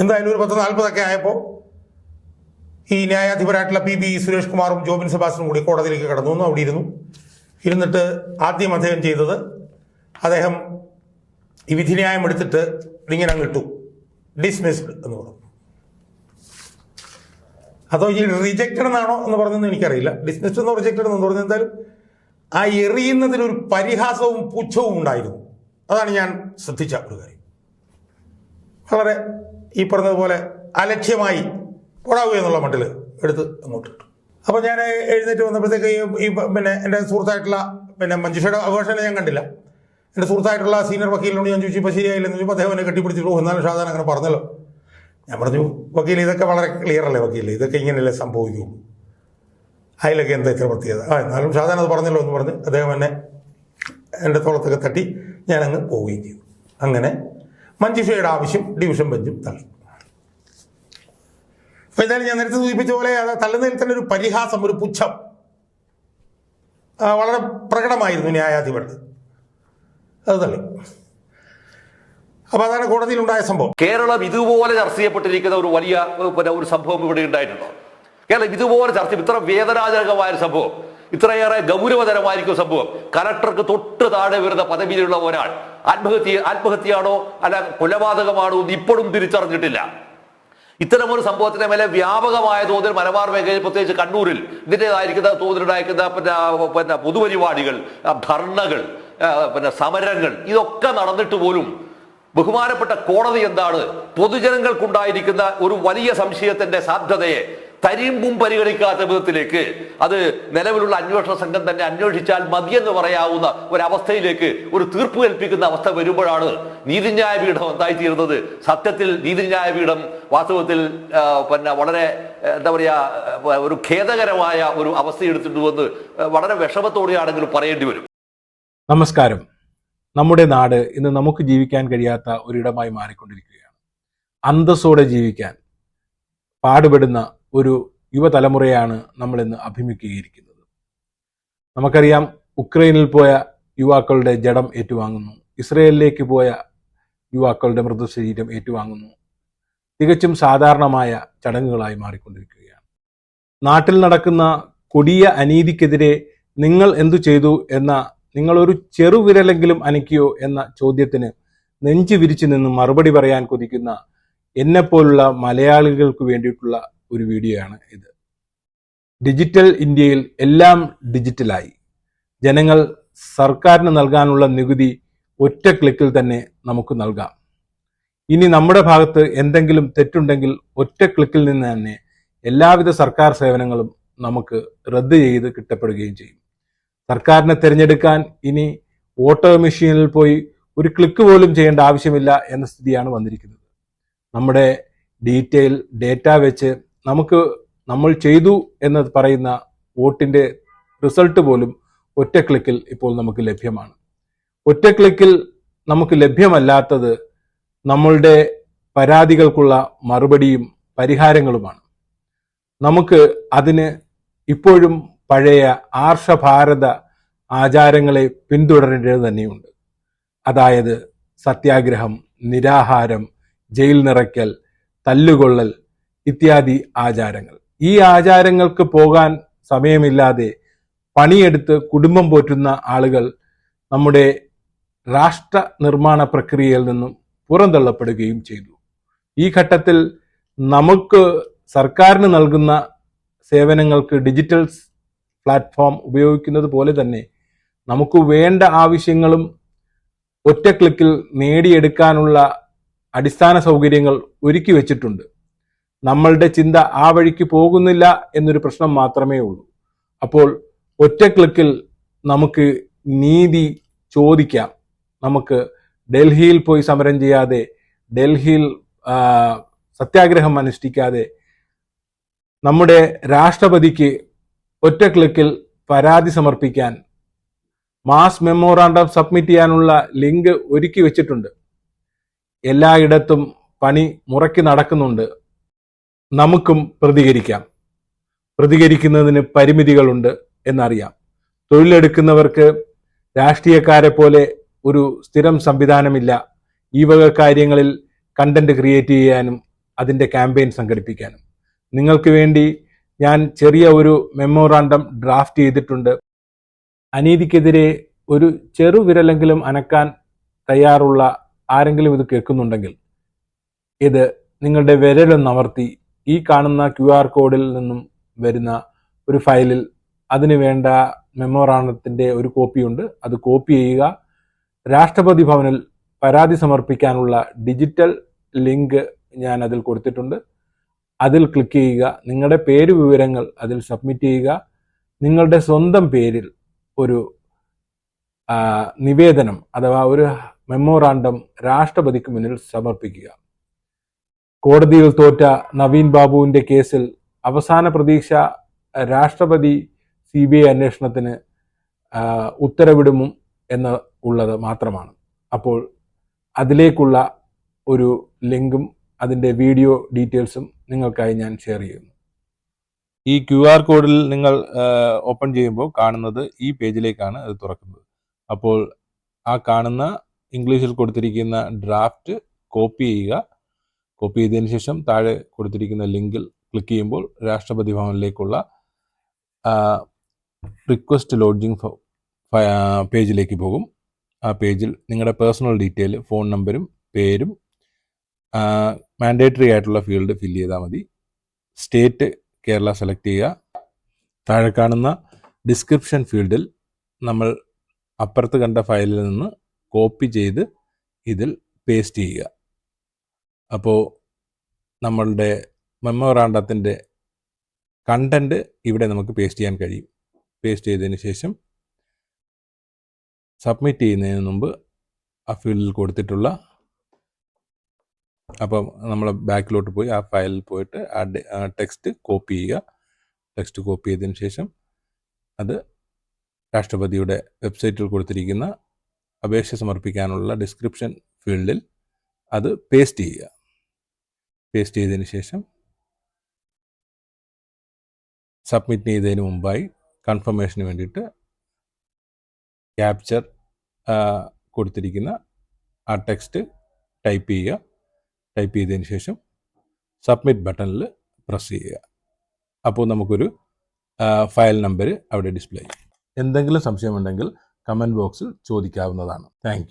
എന്തായാലും ഒരു പത്ത് നാൽപ്പതൊക്കെ ആയപ്പോൾ ഈ ന്യായാധിപരായിട്ടുള്ള പി ബി സുരേഷ് കുമാറും ജോബിൻ സെബാസ്റ്റനും കൂടി കോടതിയിലേക്ക് കടന്നു. വന്നു അവിടെ ഇരുന്നു. ഇരുന്നിട്ട് ആദ്യം അദ്ദേഹം ചെയ്തത് അദ്ദേഹം ഈ വിധിന്യായം എടുത്തിട്ട് ഇങ്ങനെ അങ്ങ് ഇട്ടു. ഡിസ്മിസ്ഡ് എന്ന് പറഞ്ഞു. അതോ ഈ റിജക്റ്റഡ് എന്നാണോ എന്ന് പറഞ്ഞതെന്ന് എനിക്കറിയില്ല. ഡിസ്മിസ്ഡ് എന്നോ റിജക്റ്റഡ് എന്ന് പറഞ്ഞു എന്തായാലും ആ എറിയുന്നതിലൊരു പരിഹാസവും പുച്ഛവും ഉണ്ടായിരുന്നു. അതാണ് ഞാൻ ശ്രദ്ധിച്ച ഒരു കാര്യം. വളരെ ഈ പറഞ്ഞതുപോലെ അലക്ഷ്യമായി പോടാവുക എന്നുള്ള മട്ടിൽ എടുത്ത് അങ്ങോട്ട് അപ്പോൾ ഞാൻ എഴുന്നേറ്റ് വന്നപ്പോഴത്തേക്ക് ഈ- പിന്നെ എന്റെ സുഹൃത്തായിട്ടുള്ള പിന്നെ മഞ്ജുഷയുടെ അഭിഭാഷകനെ ഞാൻ കണ്ടില്ല. എന്റെ സുഹൃത്തായിട്ടുള്ള സീനിയർ വക്കീലിനോട് ഞാൻ ചോദിച്ചു ഇപ്പോൾ ശരിയായില്ലെന്ന് ചോദിച്ചപ്പോൾ അദ്ദേഹം എന്നെ കെട്ടിപ്പിടിച്ചിട്ട്. "ഓ, എന്നാലും ഷാദാൻ അങ്ങനെ പറഞ്ഞല്ലോ. ഞാൻ പറഞ്ഞു വക്കീൽ ഇതൊക്കെ വളരെ ക്ലിയർ അല്ലേ വക്കീൽ ഇതൊക്കെ ഇങ്ങനെയല്ലേ സംഭവിക്കുള്ളൂ അതിലൊക്കെ എന്താ ഇത്ര പ്രത്യേകത? ആ എന്നാലും ഷാദാൻ അത് പറഞ്ഞല്ലോ എന്ന് പറഞ്ഞ് അദ്ദേഹം എന്നെ എന്റെ തോളത്തൊക്കെ തട്ടി ഞാനങ്ങ് പോവുകയും ചെയ്തു. അങ്ങനെ മഞ്ജുഷയുടെ ആവശ്യം ഡിവിഷൻ ബെഞ്ചും തള്ളി. അപ്പൊ എന്തായാലും ഞാൻ നേരത്തെ സൂചിപ്പിച്ച പോലെ അത് തള്ളുന്നതിൽ തന്നെ ഒരു പരിഹാസം ഒരു പുച്ഛം. വളരെ പ്രകടമായിരുന്നു ന്യായാധിപരുടെ. അത് തള്ളി. അപ്പൊ അതാണ് കോടതിയിലുണ്ടായ സംഭവം. കേരളം ഇതുപോലെ ചർച്ച ചെയ്യപ്പെട്ടിരിക്കുന്ന ഒരു വലിയ ഒരു സംഭവം ഇവിടെ ഉണ്ടായിട്ടുണ്ടോ? കേരളം ഇതുപോലെ ചർച്ച ഇത്ര വേദനാജനകമായ ഒരു സംഭവം ഇത്രയേറെ ഗൗരവതരമായിരിക്കും സംഭവം കലക്ടർക്ക് തൊട്ട് താഴെ വരുന്ന പദവിയിലുള്ള ഒരാൾ ആത്മഹത്യ ആത്മഹത്യയാണോ അല്ല കൊലപാതകമാണോ എന്ന് ഇപ്പോഴും തിരിച്ചറിഞ്ഞിട്ടില്ല. ഇത്തരമൊരു സംഭവത്തിന്റെ മേലെ വ്യാപകമായ തോതിൽ മലബാർ മേഖലയിൽ പ്രത്യേകിച്ച് കണ്ണൂരിൽ ഇതിന്റെതായിരിക്കുന്ന തോതിലുണ്ടായിരിക്കുന്ന പിന്നെ പിന്നെ പൊതുപരിപാടികൾ ധർണകൾ പിന്നെ സമരങ്ങൾ ഇതൊക്കെ നടന്നിട്ട് പോലും ബഹുമാനപ്പെട്ട കോടതി എന്താണ് പൊതുജനങ്ങൾക്കുണ്ടായിരിക്കുന്ന ഒരു വലിയ സംശയത്തിന്റെ സാധ്യതയെ തരിമ്പും പരിഗണിക്കാത്ത വിധത്തിലേക്ക് അത് നിലവിലുള്ള അന്വേഷണ സംഘം തന്നെ അന്വേഷിച്ചാൽ മതിയെന്ന് പറയാവുന്ന ഒരവസ്ഥയിലേക്ക് ഒരു തീർപ്പ് കൽപ്പിക്കുന്ന അവസ്ഥ വരുമ്പോഴാണ് നീതിന്യായ പീഠം എന്തായിത്തീരുന്നത്. സത്യത്തിൽ നീതിന്യായ പീഠം വാസ്തവത്തിൽ പിന്നെ വളരെ എന്താ പറയാ ഒരു ഖേദകരമായ ഒരു അവസ്ഥ എടുത്തിട്ടുവെന്ന് വളരെ വിഷമത്തോടെയാണെങ്കിലും പറയേണ്ടി വരും. നമസ്കാരം. നമ്മുടെ നാട് ഇന്ന് നമുക്ക് ജീവിക്കാൻ കഴിയാത്ത ഒരിടമായി മാറിക്കൊണ്ടിരിക്കുകയാണ്. അന്തസ്സോടെ ജീവിക്കാൻ പാടുപെടുന്ന ഒരു യുവതലമുറയാണ് നമ്മൾ ഇന്ന് അഭിമുഖീകരിക്കുന്നത്. നമുക്കറിയാം ഉക്രൈനിൽ പോയ യുവാക്കളുടെ ജഡം ഏറ്റുവാങ്ങുന്നു. ഇസ്രയേലിലേക്ക് പോയ യുവാക്കളുടെ മൃതശരീരം ഏറ്റുവാങ്ങുന്നു. തികച്ചും സാധാരണമായ ചടങ്ങുകളായി മാറിക്കൊണ്ടിരിക്കുകയാണ്. നാട്ടിൽ നടക്കുന്ന കൊടിയ അനീതിക്കെതിരെ നിങ്ങൾ എന്തു ചെയ്തു എന്ന നിങ്ങളൊരു ചെറുവിരലെങ്കിലും അനക്കിയോ എന്ന ചോദ്യത്തിന് നെഞ്ചു വിരിച്ചു നിന്ന് മറുപടി പറയാൻ കൊതിക്കുന്ന എന്നെപ്പോലുള്ള മലയാളികൾക്ക് വേണ്ടിയിട്ടുള്ള ഒരു വീഡിയോ ആണ് ഇത്. ഡിജിറ്റൽ ഇന്ത്യയിൽ എല്ലാം ഡിജിറ്റലായി. ജനങ്ങൾ സർക്കാരിന് നൽകാനുള്ള നികുതി ഒറ്റ ക്ലിക്കിൽ തന്നെ നമുക്ക് നൽകാം. ഇനി നമ്മുടെ ഭാഗത്ത് എന്തെങ്കിലും തെറ്റുണ്ടെങ്കിൽ ഒറ്റ ക്ലിക്കിൽ നിന്ന് തന്നെ എല്ലാവിധ സർക്കാർ സേവനങ്ങളും നമുക്ക് റദ്ദ് ചെയ്ത് കിട്ടപ്പെടുകയും ചെയ്യും. സർക്കാരിനെ തിരഞ്ഞെടുക്കാൻ ഇനി വോട്ടർ മെഷീനിൽ പോയി ഒരു ക്ലിക്ക് പോലും ചെയ്യേണ്ട ആവശ്യമില്ല എന്ന സ്ഥിതിയാണ് വന്നിരിക്കുന്നത്. നമ്മുടെ ഡീറ്റെയിൽ ഡേറ്റ വെച്ച് നമുക്ക് നമ്മൾ ചെയ്തു എന്ന് പറയുന്ന വോട്ടിന്റെ റിസൾട്ട് പോലും ഒറ്റ ക്ലിക്കിൽ ഇപ്പോൾ നമുക്ക് ലഭ്യമാണ്. ഒറ്റ ക്ലിക്കിൽ നമുക്ക് ലഭ്യമല്ലാത്തത് നമ്മളുടെ പരാതികൾക്കുള്ള മറുപടിയും പരിഹാരങ്ങളുമാണ്. നമുക്ക് അതിന് ഇപ്പോഴും പഴയ ആർഷഭാരത ആചാരങ്ങളെ പിന്തുടരേണ്ടത് തന്നെയുണ്ട്. അതായത് സത്യാഗ്രഹം നിരാഹാരം ജയിൽ നിറയ്ക്കൽ തല്ലുകൊള്ളൽ ഇത്യാദി ആചാരങ്ങൾ. ഈ ആചാരങ്ങൾക്ക് പോകാൻ സമയമില്ലാതെ പണിയെടുത്ത് കുടുംബം പോറ്റുന്ന ആളുകൾ നമ്മുടെ രാഷ്ട്ര നിർമ്മാണ പ്രക്രിയയിൽ നിന്നും പുറന്തള്ളപ്പെടുകയും ചെയ്തു. ഈ ഘട്ടത്തിൽ നമുക്ക് സർക്കാരിന് നൽകുന്ന സേവനങ്ങൾക്ക് ഡിജിറ്റൽ പ്ലാറ്റ്ഫോം ഉപയോഗിക്കുന്നത് പോലെ തന്നെ നമുക്ക് വേണ്ട ആവശ്യങ്ങളും ഒറ്റ ക്ലിക്കിൽ നേടിയെടുക്കാനുള്ള അടിസ്ഥാന സൗകര്യങ്ങൾ ഒരുക്കി വെച്ചിട്ടുണ്ട്. നമ്മളുടെ ചിന്ത ആ വഴിക്ക് പോകുന്നില്ല എന്നൊരു പ്രശ്നം മാത്രമേ ഉള്ളൂ. അപ്പോൾ ഒറ്റ ക്ലിക്കിൽ നമുക്ക് നീതി ചോദിക്കാം. നമുക്ക് ഡൽഹിയിൽ പോയി സമരം ചെയ്യാതെ ഡൽഹിയിൽ സത്യാഗ്രഹം അനുഷ്ഠിക്കാതെ നമ്മുടെ രാഷ്ട്രപതിക്ക് ഒറ്റ ക്ലിക്കിൽ പരാതി സമർപ്പിക്കാൻ മാസ് മെമ്മോറാണ്ടം സബ്മിറ്റ് ചെയ്യാനുള്ള ലിങ്ക് ഒരുക്കി വെച്ചിട്ടുണ്ട്. എല്ലായിടത്തും പണി മുറയ്ക്ക് നടക്കുന്നുണ്ട്. നമുക്കും പ്രതികരിക്കാം. പ്രതികരിക്കുന്നതിന് പരിമിതികളുണ്ട് എന്നറിയാം. തൊഴിലെടുക്കുന്നവർക്ക് രാഷ്ട്രീയക്കാരെ പോലെ ഒരു സ്ഥിരം സംവിധാനമില്ല. ഈ വക കാര്യങ്ങളിൽ കണ്ടന്റ് ക്രിയേറ്റ് ചെയ്യാനും അതിന്റെ ക്യാമ്പയിൻ സംഘടിപ്പിക്കാനും. നിങ്ങൾക്ക് വേണ്ടി ഞാൻ ചെറിയ ഒരു മെമ്മോറാണ്ടം ഡ്രാഫ്റ്റ് ചെയ്തിട്ടുണ്ട്. അനീതിക്കെതിരെ ഒരു ചെറു വിരലെങ്കിലും അനക്കാൻ തയ്യാറുള്ള ആരെങ്കിലും ഇത് കേൾക്കുന്നുണ്ടെങ്കിൽ ഇത് നിങ്ങളുടെ വിരലൊന്നമർത്തി ഈ കാണുന്ന ക്യു ആർ കോഡിൽ നിന്നും വരുന്ന ഒരു ഫയലിൽ അതിന് വേണ്ട മെമ്മോറാണ്ടത്തിന്റെ ഒരു കോപ്പിയുണ്ട് അത് കോപ്പി ചെയ്യുക. രാഷ്ട്രപതി ഭവനിൽ പരാതി സമർപ്പിക്കാനുള്ള ഡിജിറ്റൽ ലിങ്ക് ഞാൻ അതിൽ കൊടുത്തിട്ടുണ്ട്. അതിൽ ക്ലിക്ക് ചെയ്യുക. നിങ്ങളുടെ പേര് വിവരങ്ങൾ അതിൽ സബ്മിറ്റ് ചെയ്യുക. നിങ്ങളുടെ സ്വന്തം പേരിൽ ഒരു നിവേദനം അഥവാ ഒരു മെമ്മോറാണ്ടം രാഷ്ട്രപതിക്ക് മുന്നിൽ സമർപ്പിക്കുക. കോടതിയിൽ തോറ്റ നവീൻ ബാബുവിന്റെ കേസിൽ അവസാന പ്രതീക്ഷ രാഷ്ട്രപതി സി ബി ഐ അന്വേഷണത്തിന് ഉത്തരവിടുമോ ഉത്തരവിടും എന്ന് ഉള്ളത് മാത്രമാണ്. അപ്പോൾ അതിലേക്കുള്ള ഒരു ലിങ്കും അതിന്റെ വീഡിയോ ഡീറ്റെയിൽസും നിങ്ങൾക്കായി ഞാൻ ഷെയർ ചെയ്യുന്നു. ഈ ക്യു ആർ കോഡിൽ നിങ്ങൾ ഓപ്പൺ ചെയ്യുമ്പോൾ കാണുന്നത് ഈ പേജിലേക്കാണ് അത് തുറക്കുന്നത്. അപ്പോൾ ആ കാണുന്ന ഇംഗ്ലീഷിൽ കൊടുത്തിരിക്കുന്ന ഡ്രാഫ്റ്റ് കോപ്പി ചെയ്യുക. കോപ്പി ചെയ്തതിന് ശേഷം താഴെ കൊടുത്തിരിക്കുന്ന ലിങ്കിൽ ക്ലിക്ക് ചെയ്യുമ്പോൾ രാഷ്ട്രപതി ഭവനിലേക്കുള്ള റിക്വസ്റ്റ് ലോഡ്ജിങ് പേജിലേക്ക് പോകും. ആ പേജിൽ നിങ്ങളുടെ പേഴ്സണൽ ഡീറ്റെയിൽ ഫോൺ നമ്പരും പേരും മാൻഡേറ്ററി ആയിട്ടുള്ള ഫീൽഡ് ഫില്ല് ചെയ്താൽ മതി. സ്റ്റേറ്റ് കേരള സെലക്ട് ചെയ്യുക. താഴെ കാണുന്ന ഡിസ്ക്രിപ്ഷൻ ഫീൽഡിൽ നമ്മൾ അപ്പുറത്ത് കണ്ട ഫയലിൽ നിന്ന് കോപ്പി ചെയ്ത് ഇതിൽ പേസ്റ്റ് ചെയ്യുക. അപ്പോൾ നമ്മളുടെ മെമ്മോറാണ്ടത്തിന്റെ കണ്ടന്റ് ഇവിടെ നമുക്ക് പേസ്റ്റ് ചെയ്യാൻ കഴിയും. പേസ്റ്റ് ചെയ്തതിന് ശേഷം സബ്മിറ്റ് ചെയ്യുന്നതിന് മുമ്പ് ആ ഫീൽഡിൽ കൊടുത്തിട്ടുള്ള അപ്പം നമ്മൾ ബാക്കിലോട്ട് പോയി ആ ഫയലിൽ പോയിട്ട് ആ ടെക്സ്റ്റ് കോപ്പി ചെയ്യുക. ടെക്സ്റ്റ് കോപ്പി ചെയ്തതിന് ശേഷം അത് രാഷ്ട്രപതിയുടെ വെബ്സൈറ്റിൽ കൊടുത്തിരിക്കുന്ന അപേക്ഷ സമർപ്പിക്കാനുള്ള ഡിസ്ക്രിപ്ഷൻ ഫീൽഡിൽ അത് പേസ്റ്റ് ചെയ്യുക. പേസ്റ്റ് ചെയ്തതിന് ശേഷം സബ്മിറ്റ് ചെയ്തതിന് മുമ്പായി കൺഫർമേഷന് വേണ്ടിയിട്ട് ക്യാപ്ചർ കൊടുത്തിരിക്കുന്ന ആ ടെക്സ്റ്റ് ടൈപ്പ് ചെയ്യുക. ടൈപ്പ് ചെയ്തതിന് ശേഷം സബ്മിറ്റ് ബട്ടണിൽ പ്രസ് ചെയ്യുക. അപ്പോൾ നമുക്കൊരു ഫയൽ നമ്പർ അവിടെ ഡിസ്പ്ലേ ചെയ്യും. എന്തെങ്കിലും സംശയമുണ്ടെങ്കിൽ കമന്റ് ബോക്സിൽ ചോദിക്കാവുന്നതാണ്. താങ്ക്